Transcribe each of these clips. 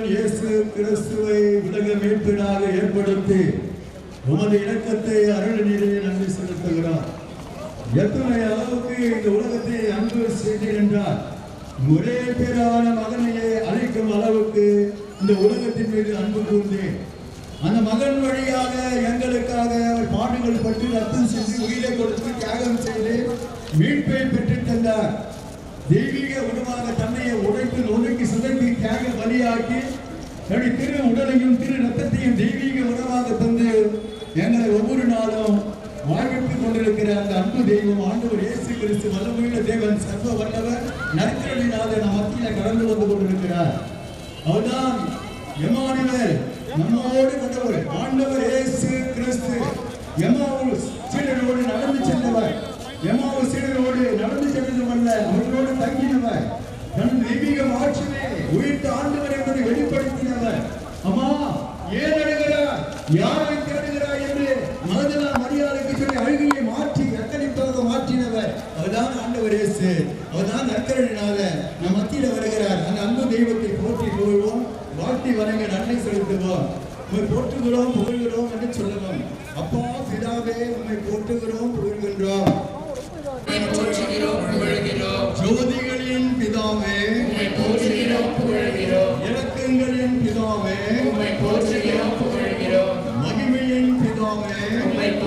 கிறிஸ்துவை உலக மீட்பினாக ஏற்படுத்தி உமது இலக்கத்தை அருளினரே நன்றி செலுத்துகிறார் எத்தனை அளவுக்கு இந்த உலகத்தை அன்பு செய்தீர் என்றால் ஒரே பேரான மகனையே அழைக்கும் அளவுக்கு இந்த உலகத்தின் மீது அன்பு கூர்ந்தேன் அந்த மகன் வழியாக எங்களுக்காக பாடுகள் பற்றி ரத்தம் செஞ்சு உயிரை கொடுத்து தியாகம் செய்து மீட்பை பெற்றுத் தந்தார். தெய்வீக உருவாக தன்னையை உடைத்து நொறுக்கி சிதைத்து தியாக பலியாக்கி தன்னுடைய திரு உடலையும் திரு ரத்தத்தையும் தெய்வீக உணவாக தந்து எங்களை ஒவ்வொரு நாளும் வாழ்வித்துக் கொண்டிருக்கிற அந்த அன்பு தெய்வம் ஆண்டவர் இயேசு கிறிஸ்து வல்லமையுள்ள தேவன் சர்வ வல்லவர் நற்கரணினால நம் மத்தியில கடந்து வந்து கொண்டிருக்கிறார். அவர்தான் எமானுவர் நம்மோடு கொண்டவர் ஆண்டவர் இயேசு கிறிஸ்து எமாவு உன்னோடு தங்கினவர். தன் தெய்வீக ஆட்சியை உயிர்த்த ஆண்டவர் என்பதை வெளிப்படுத்தினவர். அம்மா ஏன் அழுகிறார் யாரை தேடுகிறார் என்று மனதெல்லாம் மரியாதைக்கு சொல்லி அழுகையை மாற்றி எத்தனைப்பாக மாற்றினவர். அவர்தான் ஆண்டவர் இயேசு. அவர்தான் நற்கரணினால நம் மத்தியில வருகிறார். அந்த அன்பு தெய்வத்தை போற்றி புகழ்வோம். வாழ்த்தி வணங்க நன்மை செலுத்துவோம். உண்மை போற்றுகிறோம் புகழ்கிறோம் என்று சொல்லுவோம். அப்பா பிதாவே உண்மை போற்றுகிறோம் புகழ்கின்றோம்.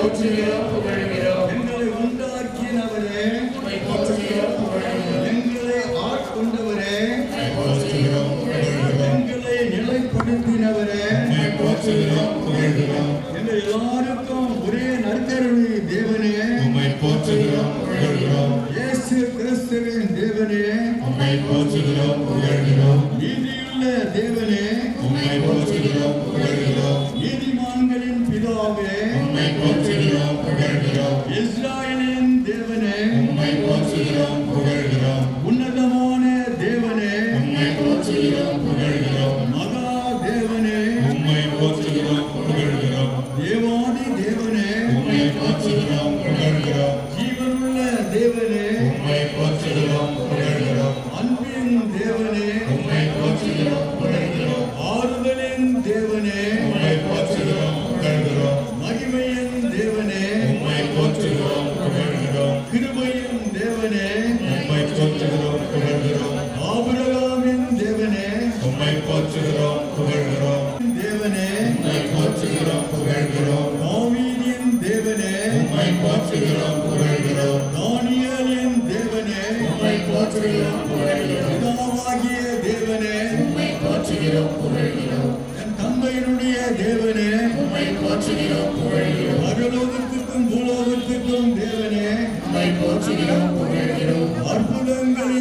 போற்றுகிறோம் புகழ்கிறோம் எங்களை உண்டாக்கினவரே. உம்மை போற்றுகிறோம் புகழ்கிறோம் எங்களை ஆட்கொண்டவரே. உம்மை போற்றுகிறோம் புகழ்கிறோம் எங்களை நிலைப்படுத்தினவரே. உம்மை போற்றுகிறோம் புகழ்கிறோம். எங்கள் எல்லாருக்கும் போற்றுகிறோம் புகழ்கிறோம். உன்னதமான தேவனே உம்மை போற்றுகிறோம் புகழ்கிறோம். மகா தேவனே உம்மை போற்றுகிறோம் புகழ்கிறோம். தேவாதி தேவனே உம்மை போற்றுகிறோம் புகழ்கிறோம். போற்றுகிறோம் புகழ்கிறோம். தேவனே உம்மை போற்றுகிறோம் புகழ்கிறோம். தாவீதின் தேவனே உம்மை போற்றுகிறோம் புகழ்கிறோம். தானியேலின் தேவனே உம்மை போற்றுகிறோம் புகழ்கிறோம். பிதாவாகிய தேவனே உம்மை போற்றுகிறோம் புகழ்கிறோம். என் தந்தையினுடைய தேவனே உம்மை போற்றுகிறோம் புகழ்கிறோம். பரலோகத்துக்கும் பூலோகத்துக்கும் தேவனே உம்மை போற்றுகிறோம் புகழ்கிறோம். அற்புதங்களின்